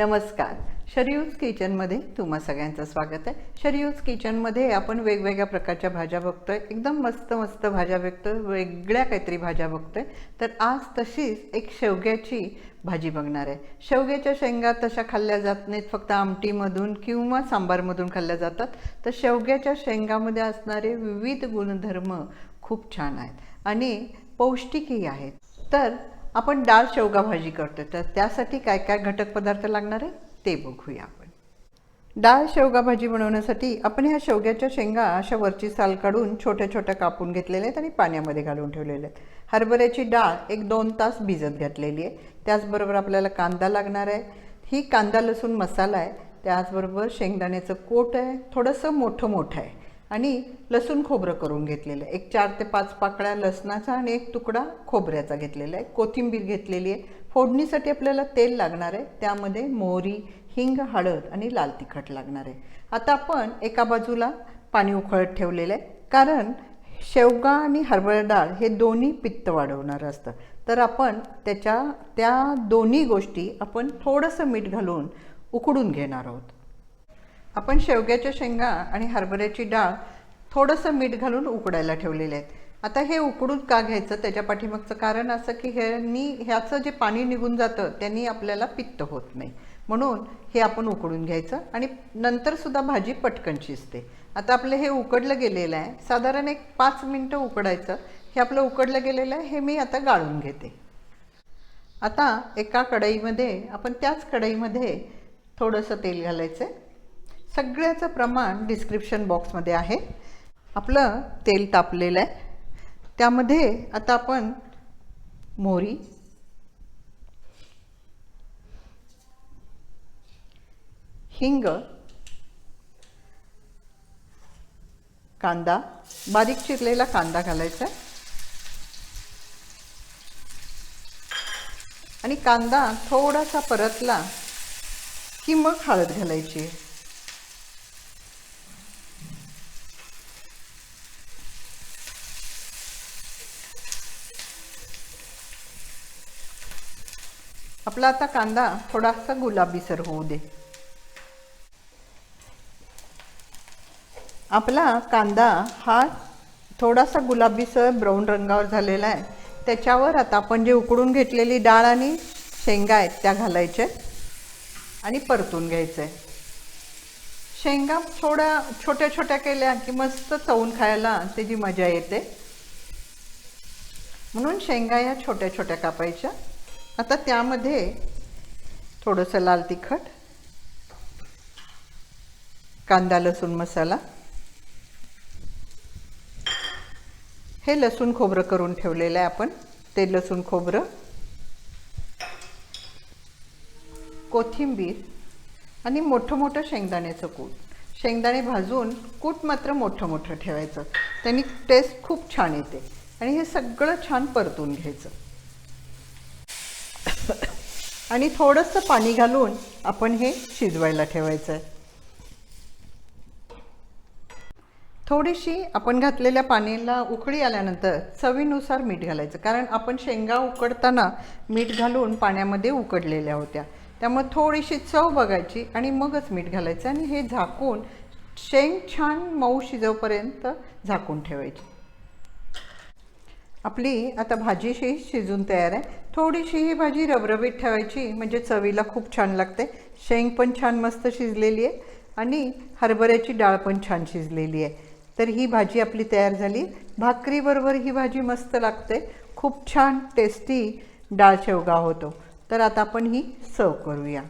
नमस्कार. शरीयूज किचनमध्ये तुम्हा सगळ्यांचं स्वागत आहे. शरीयूज किचनमध्ये आपण वेगवेगळ्या प्रकारच्या भाज्या बघतोय. एकदम मस्त मस्त भाज्या बघतोय. वेगळ्या काहीतरी भाज्या बघतोय. तर आज तशीच एक शेवग्याची भाजी बघणार आहे. शेवग्याच्या शेंगा तशा खाल्ल्या जात नाहीत. फक्त आमटीमधून किंवा सांबारमधून खाल्ल्या जातात. तर शेवग्याच्या शेंगामध्ये असणारे विविध गुणधर्म खूप छान आहेत. आणि पौष्टिकही आहेत. तर आपण डाळ शेवगा भाजी करतो तर त्यासाठी काय काय घटक पदार्थ लागणार आहे? ते बघूया आपण. डाळ शेवगा भाजी बनवण्यासाठी आपण ह्या शेवग्याच्या शेंगा अशा वरची साल काढून छोट्या छोट्या कापून घेतलेल्या आहेत आणि पाण्यामध्ये घालून ठेवलेल्या आहेत. हरभऱ्याची डाळ एक दोन तास भिजत घातलेली आहे. त्याचबरोबर आपल्याला कांदा लागणार आहे. ही कांदा लसूण मसाला आहे. त्याचबरोबर शेंगदाण्याचं कोट आहे. थोडंसं मोठं मोठं आहे. आणि लसूण खोबरं करून घेतलेलं आहे. एक चार ते पाच पाकळ्या लसणाचा आणि एक तुकडा खोबऱ्याचा घेतलेला आहे. कोथिंबीर घेतलेली आहे. फोडणीसाठी आपल्याला तेल लागणार आहे. त्यामध्ये मोहरी हिंग हळद आणि लाल तिखट लागणार आहे. आता आपण एका बाजूला पाणी उकळत ठेवलेलं आहे. कारण शेवगा आणि हरभरा डाळ हे दोन्ही पित्त वाढवणारं असतं. तर आपण त्याच्या त्या दोन्ही गोष्टी आपण थोडंसं मीठ घालून उकडून घेणार आहोत. आपण शेवग्याच्या शेंगा आणि हरभऱ्याची डाळ थोडंसं मीठ घालून उकडायला ठेवलेले आहेत. आता हे उकडून का घ्यायचं? त्याच्या पाठीमागचं कारण असं की ह्यांनी ह्याचं जे पाणी निघून जातं त्यांनी आपल्याला पित्त होत नाही. म्हणून हे आपण उकडून घ्यायचं आणि नंतरसुद्धा भाजी पटकन शिजते. आता आपलं हे उकडलं गेलेलं आहे. साधारण एक पाच मिनटं उकडायचं. हे आपलं उकडलं गेलेलं आहे. हे मी आता गाळून घेते. आता एका कढईमध्ये आपण त्याच कढईमध्ये थोडंसं तेल घालायचं आहे. सगळ्याचं प्रमाण डिस्क्रिप्शन बॉक्समध्ये आहे. आपलं तेल तापलेलं आहे. त्यामध्ये आता आपण मोहरी हिंग कांदा बारीक चिरलेला कांदा घालायचा आहे. आणि कांदा थोडासा परतला की मग हळद घालायची आहे. आपला आता कांदा थोडासा गुलाबीसर होऊ दे. आपला कांदा हा थोडासा गुलाबीसर ब्राऊन रंगावर झालेला आहे. त्याच्यावर आता आपण जे उकडून घेतलेली डाळ आणि शेंगा आहेत त्या घालायच्या आणि परतून घ्यायचं. आहे शेंगा थोड्या छोट्या छोट्या केल्या की मस्त चवून खायला त्याची मजा येते. म्हणून शेंगा या छोट्या छोट्या कापायच्या. आता त्यामध्ये थोडंसं लाल तिखट कांदा लसूण मसाला. हे लसूण खोबरं करून ठेवलेलं आहे आपण. ते लसूण खोबरं कोथिंबीर आणि मोठं मोठं शेंगदाण्याचं कूट. शेंगदाणे भाजून कूट मात्र मोठं मोठं ठेवायचं. त्यांनी टेस्ट खूप छान येते. आणि हे सगळं छान परतून घ्यायचं. आणि थोडंसं पाणी घालून आपण हे शिजवायला ठेवायचं आहे थोडीशी आपण घातलेल्या पाण्याला उकळी आल्यानंतर चवीनुसार मीठ घालायचं. कारण आपण शेंगा उकडताना मीठ घालून पाण्यामध्ये उकडलेल्या होत्या. त्यामुळे थोडीशी चव बघायची आणि मगच मीठ घालायचं आणि हे झाकून शेंग छान मऊ शिजवपर्यंत झाकून ठेवायची. आपली आता भाजीशी शिजून तयार आहे. थोडीशी ही भाजी रबरबीत ठेवायची म्हणजे चवीला खूप छान लागते. शेंग पण छान मस्त शिजलेली आहे आणि हरभऱ्याची डाळ पण छान शिजलेली आहे. तर ही भाजी आपली तयार झाली. भाकरीबरोबर ही भाजी मस्त लागते. खूप छान टेस्टी डाळ शेवगा होतो. तर आता आपण ही सर्व करूया.